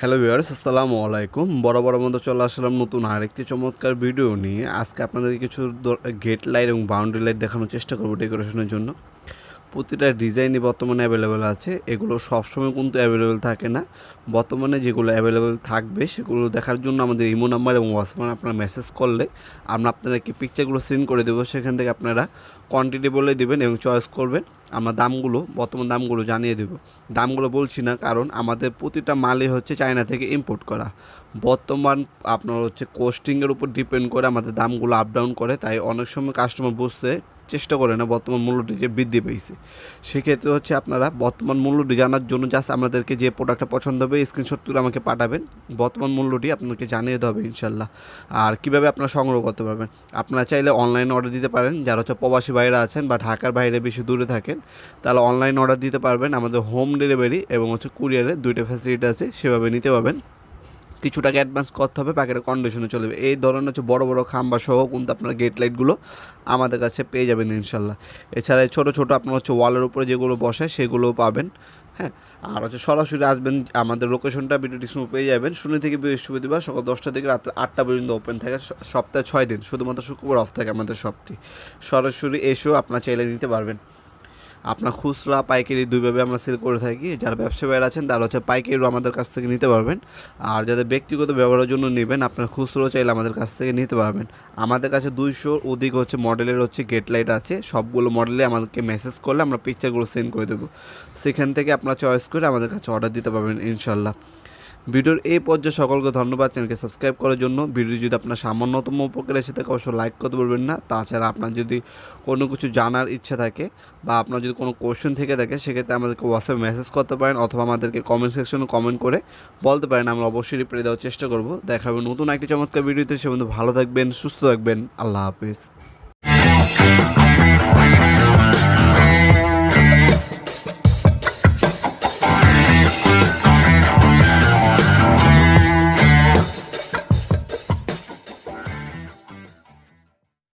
Hello viewers আসসালামু আলাইকুম। বড় বড় মতো চলে আসলাম নতুন আরেকটি চমৎকার ভিডিও নিয়ে। আজকে আপনাদের কিছু গেট লাইট এবং বাউন্ডারি লাইট দেখানোর চেষ্টা করব ডেকোরেশনের জন্য। প্রতিটা ডিজাইনই বর্তমানে অ্যাভেলেবেল আছে। এগুলো সবসময় কিন্তু অ্যাভেলেবেল থাকে না। বর্তমানে যেগুলো অ্যাভেলেবেল থাকবে, সেগুলো দেখার জন্য আমাদের ইমো নাম্বার এবং হোয়াটসঅ্যাপে আপনারা মেসেজ করলে আমরা আপনাদেরকে পিকচারগুলো সেন্ড করে দেবো। সেখান থেকে আপনারা কোয়ান্টিটি বলে দেবেন এবং চয়েস করবেন। আমরা দামগুলো, বর্তমান দামগুলো জানিয়ে দেব। দামগুলো বলছি না, কারণ আমাদের প্রতিটা মালই হচ্ছে চায়না থেকে ইম্পোর্ট করা। বর্তমান আপনার হচ্ছে কোস্টিংয়ের উপর ডিপেন্ড করে আমাদের দামগুলো আপ ডাউন করে। তাই অনেক সময় কাস্টমার বুঝতে চেষ্টা করে না বর্তমান মূল্যটি যে বৃদ্ধি পেয়েছে। সেক্ষেত্রে হচ্ছে আপনারা বর্তমান মূল্যটি জানার জন্য জাস্ট আমাদেরকে যে প্রোডাক্টটা পছন্দ হবে স্ক্রিনশট তুলে আমাকে পাঠাবেন। বর্তমান মূল্যটি আপনাকে জানিয়ে হবে ইনশাল্লাহ আর কীভাবে আপনারা সংগ্রহ করতে পারবেন? আপনারা চাইলে অনলাইন অর্ডার দিতে পারেন। যারা হচ্ছে প্রবাসী বাইরে আছেন বা ঢাকার বাইরে বেশি দূরে থাকেন তাহলে অনলাইন অর্ডার দিতে পারবেন। আমাদের হোম ডেলিভারি এবং হচ্ছে কুরিয়ারের দুইটা ফ্যাসিলিটি আছে, সেভাবে নিতে পারবেন। কিছু টাকা অ্যাডভান্স করতে হবে প্যাকেটের কন্ডিশনে চলে যাবে। এই ধরনের হচ্ছে বড় বড় খাম্বা সহ কিন্তু আপনার গেট লাইটগুলো আমাদের কাছে পেয়ে যাবেন ইনশাল্লাহ। এছাড়া ছোটো ছোটো আপনার হচ্ছে ওয়ালের উপরে যেগুলো বসে সেগুলোও পাবেন হ্যাঁ? আর হচ্ছে সরাসরি আসবেন, আমাদের লোকেশনটা ভিডিও ডিসপ্লে পেয়ে যাবেন। শূন্য থেকে বৃহস্পতিবার সকাল দশটা থেকে রাত্রে আটটা পর্যন্ত ওপেন থাকে সপ্তাহে ছয় দিন, শুধুমাত্র শুক্রবার অফ থাকে আমাদের শপটি সরাসরি এসেও আপনার চাইলে নিতে পারবেন। আপনার খুচরা পাইকারি দুইভাবে আমরা সেল করে থাকি। যারা ব্যবসা বাইরে আছেন, তারা হচ্ছে পাইকারিও আমাদের কাছ থেকে নিতে পারবেন। আর যাদের ব্যক্তিগত ব্যবহারের জন্য নেবেন, আপনার খুচরো চাইলে আমাদের কাছ থেকে নিতে পারবেন। আমাদের কাছে দুইশোর অধিক হচ্ছে মডেলের হচ্ছে গেট লাইট আছে। সবগুলো মডেলে আমাদেরকে মেসেজ করলে আমরা পিকচারগুলো সেন্ড করে দেবো। সেখান থেকে আপনারা চয়েস করে আমাদের কাছে অর্ডার দিতে পারবেন, ইনশাল্লাহ। ভিডিওর এই পর্যায়ে সকলকে ধন্যবাদ চ্যানেলকে সাবস্ক্রাইব করার জন্য। ভিডিও যদি আপনার সামান্যতম উপকার এসে থাকে, অবশ্যই লাইক করতে পারবেন না। তাছাড়া আপনার যদি কোনো কিছু জানার ইচ্ছা থাকে বা আপনার যদি কোনো কোয়েশ্চেন থেকে থাকে, সেক্ষেত্রে আমাদেরকে হোয়াটসঅ্যাপে মেসেজ করতে পারেন অথবা আমাদেরকে কমেন্ট সেকশনে কমেন্ট করে বলতে পারেন। আমরা অবশ্যই রিপ্লাই দেওয়ার চেষ্টা করব। দেখা হবে নতুন একটি চমৎকার ভিডিওতে। সে বন্ধু ভালো থাকবেন, সুস্থ থাকবেন। আল্লাহ হাফিজ।